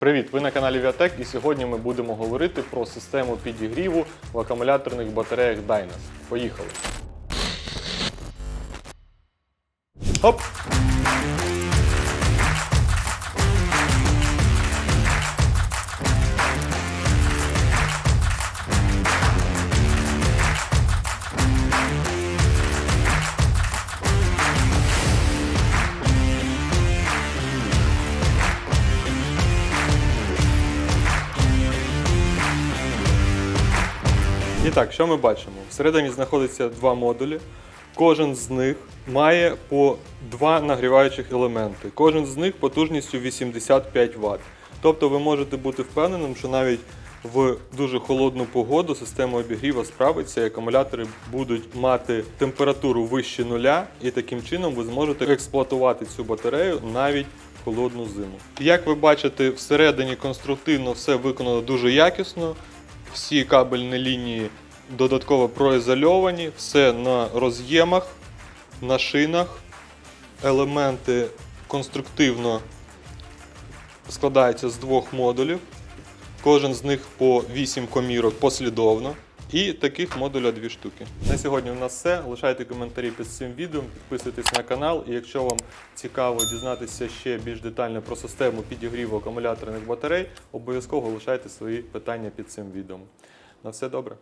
Привіт! Ви на каналі Viatech і сьогодні ми будемо говорити про систему підігріву в акумуляторних батареях Dynas. Поїхали! Хоп! І так, що ми бачимо? Всередині знаходиться два модулі. Кожен з них має по два нагріваючих елементи. Кожен з них потужністю 85 Вт. Тобто ви можете бути впевненим, що навіть в дуже холодну погоду система обігріва справиться і акумулятори будуть мати температуру вище нуля, і таким чином ви зможете експлуатувати цю батарею навіть в холодну зиму. Як ви бачите, всередині конструктивно все виконано дуже якісно. Всі кабельні лінії додатково проізольовані, все на роз'ємах, на шинах. Елементи конструктивно складаються з двох модулів. Кожен з них по 8 комірок послідовно. І таких модуля дві штуки. На сьогодні у нас все. Лишайте коментарі під цим відео, підписуйтесь на канал. І якщо вам цікаво дізнатися ще більш детально про систему підігріву акумуляторних батарей, обов'язково лишайте свої питання під цим відео. На все добре.